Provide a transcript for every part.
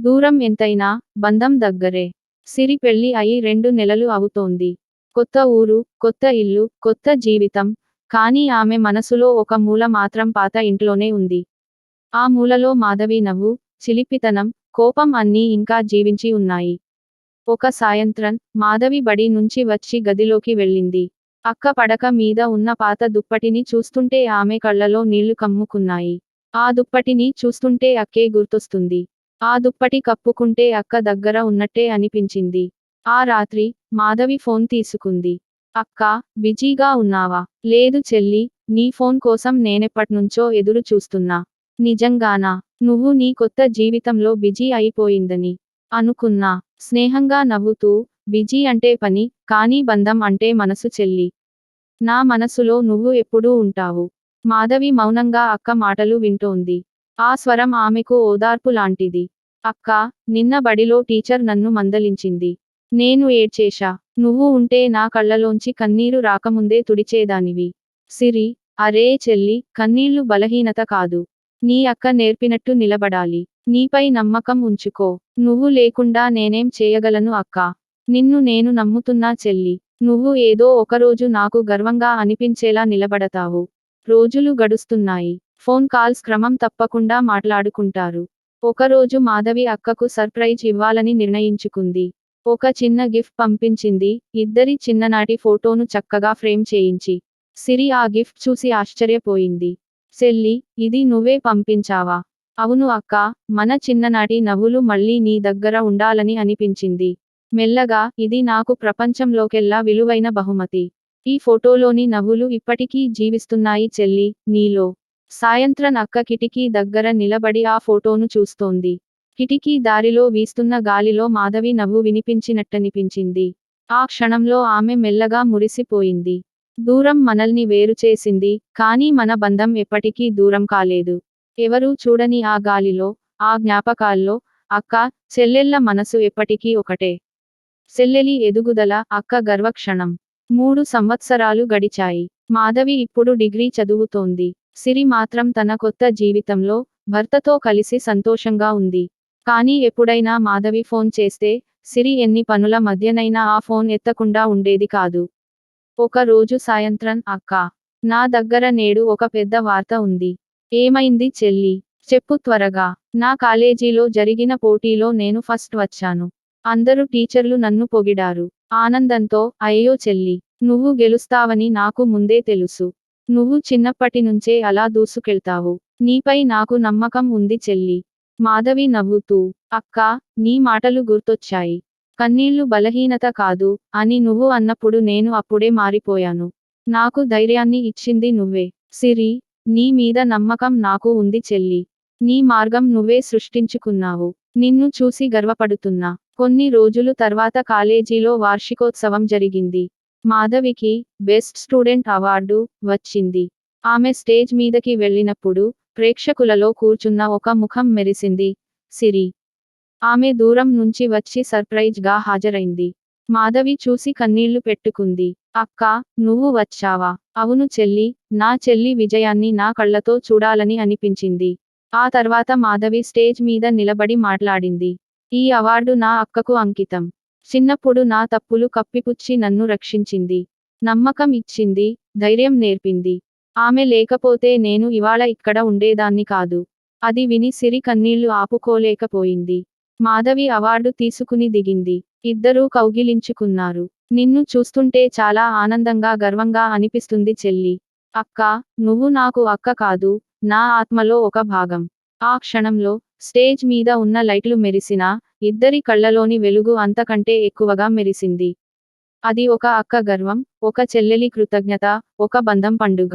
దూరం ఎంతైనా బంధం దగ్గరే. సిరి పెళ్ళి అయి రెండు నెలలు అవుతోంది. కొత్త ఊరు కొత్త ఇల్లు కొత్త జీవితం కానీ ఆమె మనసులో ఒక మూల మాత్రం పాత ఇంట్లోనే ఉంది. ఆ మూలలో మాధవి నవ్వు చిలిపితనం కోపం అన్నీ ఇంకా జీవించి ఉన్నాయి. ఒక సాయంత్రం మాధవి బడి నుంచి వచ్చి గదిలోకి వెళ్ళింది. అక్క పడక మీద ఉన్న పాత దుప్పటిని చూస్తుంటే ఆమె కళ్ళలో నీళ్ళు కమ్ముకున్నాయి. ఆ దుప్పటిని చూస్తుంటే అక్కే గుర్తొస్తుంది. ఆ దుప్పటి కప్పుకుంటే అక్క దగ్గర ఉన్నట్టే అనిపించింది. ఆ రాత్రి మాధవి ఫోన్ తీసుకుంది. అక్క బిజీగా ఉన్నావా? లేదు చెల్లి నీ ఫోన్ కోసం నేనెప్పట్నుంచో ఎదురు చూస్తున్నా. నిజంగానా? నువ్వు నీ కొత్త జీవితంలో బిజీ అయిపోయిందని అనుకున్నా. స్నేహంగా నవ్వుతూ బిజీ అంటే పని కానీ బంధం అంటే మనసు చెల్లి. నా మనసులో నువ్వు ఎప్పుడూ ఉంటావు. మాధవి మౌనంగా అక్క మాటలు వింటోంది. ఆ స్వరం ఆమెకు ఓదార్పు లాంటిది. అక్క నిన్న బడిలో టీచర్ నన్ను మందలించింది. నేను ఏడ్చేశా. నువ్వు ఉంటే నా కళ్ళలోంచి కన్నీరు రాకముందే తుడిచేదానివి. సిరి అరే చెల్లి కన్నీళ్ళు బలహీనత కాదు. నీ అక్క నేర్పినట్టు నిలబడాలి. నీపై నమ్మకం ఉంచుకో. నువ్వు లేకుండా నేనేం చేయగలను అక్క? నిన్ను నేను నమ్ముతున్నా చెల్లి. నువ్వు ఏదో ఒకరోజు నాకు గర్వంగా అనిపించేలా నిలబడతావు. రోజులు గడుస్తున్నాయి. ఫోన్ కాల్స్ క్రమం తప్పకుండా మాట్లాడుకుంటారు. ఒకరోజు మాధవి అక్కకు సర్ప్రైజ్ ఇవ్వాలని నిర్ణయించుకుంది. ఒక చిన్న గిఫ్ట్ పంపించింది. ఇద్దరి చిన్ననాటి ఫోటోను చక్కగా ఫ్రేమ్ చేయించి సిరి ఆ గిఫ్ట్ చూసి ఆశ్చర్యపోయింది. చెల్లి ఇది నువ్వే పంపించావా? అవును అక్క మన చిన్ననాటి నవ్వులు మళ్ళీ నీ దగ్గర ఉండాలని అనిపించింది. మెల్లగా ఇది నాకు ప్రపంచంలోకెల్లా విలువైన బహుమతి. ఈ ఫోటోలోని నవ్వులు ఇప్పటికీ జీవిస్తున్నాయి చెల్లి నీలో. సాయంత్రం అక్క కిటికీ దగ్గర నిలబడి ఆ ఫోటోను చూస్తోంది. కిటికీ దారిలో వీస్తున్న గాలిలో మాధవి నవ్వు వినిపించినట్టనిపించింది. ఆ క్షణంలో ఆమె మెల్లగా మురిసిపోయింది. దూరం మనల్ని వేరు చేసింది కానీ మన బంధం ఎప్పటికీ దూరం కాలేదు. ఎవరూ చూడని ఆ గాలిలో ఆ జ్ఞాపకాల్లో అక్క చెల్లెళ్ళ మనసు ఎప్పటికీ ఒకటే. చెల్లెలి ఎదుగుదల అక్క గర్వక్షణం. మూడు సంవత్సరాలు గడిచాయి. మాధవి ఇప్పుడు డిగ్రీ చదువుతోంది. సిరి మాత్రం తన కొత్త జీవితంలో భర్తతో కలిసి సంతోషంగా ఉంది. కానీ ఎప్పుడైనా మాధవి ఫోన్ చేస్తే సిరి ఎన్ని పనుల మధ్యనైనా ఆ ఫోన్ ఎత్తకుండా ఉండేది కాదు. ఒక రోజు సాయంత్రం అక్క నా దగ్గర నేడు ఒక పెద్ద వార్త ఉంది. ఏమైంది చెల్లి? చెప్పు త్వరగా. నా కాలేజీలో జరిగిన పోటీలో నేను ఫస్ట్ వచ్చాను. అందరూ టీచర్లు నన్ను పొగిడారు. ఆనందంతో అయ్యో చెల్లి నువ్వు గెలుస్తావని నాకు ముందే తెలుసు. నువ్వు చిన్నప్పటి నుంచే అలా దూసుకెళ్తావు. నీపై నాకు నమ్మకం ఉంది చెల్లి. మాధవి నవ్వుతూ అక్కా నీ మాటలు గుర్తొచ్చాయి. కన్నీళ్ళు బలహీనత కాదు అని నువ్వు అన్నప్పుడు నేను అప్పుడే మారిపోయాను. నాకు ధైర్యాన్ని ఇచ్చింది నువ్వే. సిరి నీ మీద నమ్మకం నాకు ఉంది చెల్లి. నీ మార్గం నువ్వే సృష్టించుకున్నావు. నిన్ను చూసి గర్వపడుతున్నా. కొన్ని రోజులు తర్వాత కాలేజీలో వార్షికోత్సవం జరిగింది. మాధవికి బెస్ట్ స్టూడెంట్ అవార్డు వచ్చింది. ఆమె స్టేజ్ మీదకి వెళ్ళినప్పుడు ప్రేక్షకులలో కూర్చున్న ఒక ముఖం మెరిసింది సిరి. ఆమె దూరం నుంచి వచ్చి సర్ప్రైజ్గా హాజరైంది. మాధవి చూసి కన్నీళ్ళు పెట్టుకుంది. అక్క నువ్వు వచ్చావా? అవును చెల్లి నా చెల్లి విజయాన్ని నా కళ్ళతో చూడాలని అనిపించింది. ఆ తర్వాత మాధవి స్టేజ్ మీద నిలబడి మాట్లాడింది. ఈ అవార్డు నా అక్కకు అంకితం. చిన్నప్పుడు నా తప్పులు కప్పిపుచ్చి నన్ను రక్షించింది. నమ్మకం ఇచ్చింది ధైర్యం నేర్పింది. ఆమె లేకపోతే నేను ఇవాళ ఇక్కడ ఉండేదాన్ని కాదు. అది విని సిరి కన్నీళ్ళు ఆపుకోలేకపోయింది. మాధవి అవార్డు తీసుకుని దిగింది. ఇద్దరూ కౌగిలించుకున్నారు. నిన్ను చూస్తుంటే చాలా ఆనందంగా గర్వంగా అనిపిస్తుంది చెల్లి. అక్క నువ్వు నాకు అక్క కాదు నా ఆత్మలో ఒక భాగం. ఆ క్షణంలో స్టేజ్ మీద ఉన్న లైట్లు మెరిసినా ఇద్దరి కళ్ళలోని వెలుగు అంతకంటే ఎక్కువగా మెరిసింది. అది ఒక అక్క గర్వం ఒక చెల్లెలి కృతజ్ఞత ఒక బంధం పండుగ.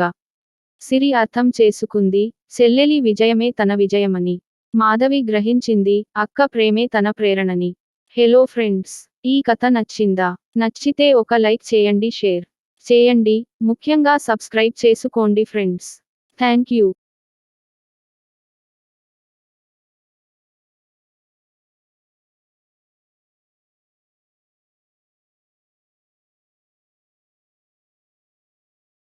సిరి అర్థం చేసుకుంది చెల్లెలి విజయమే తన విజయమని. మాధవి గ్రహించింది అక్క ప్రేమే తన ప్రేరణని. హలో ఫ్రెండ్స్ ఈ కథ నచ్చిందా? నచ్చితే ఒక లైక్ చేయండి షేర్ చేయండి. ముఖ్యంగా సబ్స్క్రైబ్ చేసుకోండి ఫ్రెండ్స్. Thank you.